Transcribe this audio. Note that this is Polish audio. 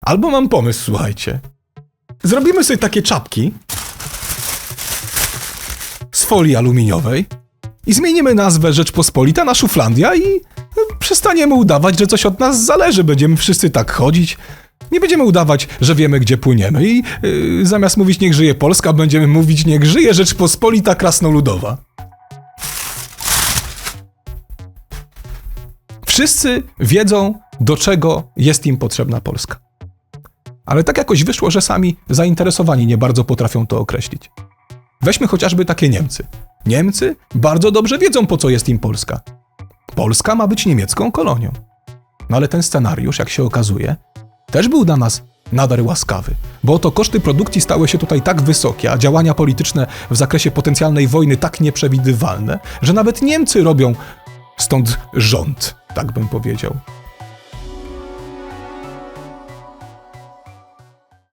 Albo mam pomysł, słuchajcie. Zrobimy sobie takie czapki z folii aluminiowej i zmienimy nazwę Rzeczpospolita na Szuflandia i przestaniemy udawać, że coś od nas zależy. Będziemy wszyscy tak chodzić. Nie będziemy udawać, że wiemy, gdzie płyniemy i yy, zamiast mówić niech żyje Polska, będziemy mówić niech żyje Rzeczpospolita Krasnoludowa. Wszyscy wiedzą, do czego jest im potrzebna Polska. Ale tak jakoś wyszło, że sami zainteresowani nie bardzo potrafią to określić. Weźmy chociażby takie Niemcy. Niemcy bardzo dobrze wiedzą, po co jest im Polska. Polska ma być niemiecką kolonią. No ale ten scenariusz, jak się okazuje, też był dla nas nader łaskawy, bo oto koszty produkcji stały się tutaj tak wysokie, a działania polityczne w zakresie potencjalnej wojny tak nieprzewidywalne, że nawet Niemcy robią stąd rząd, tak bym powiedział.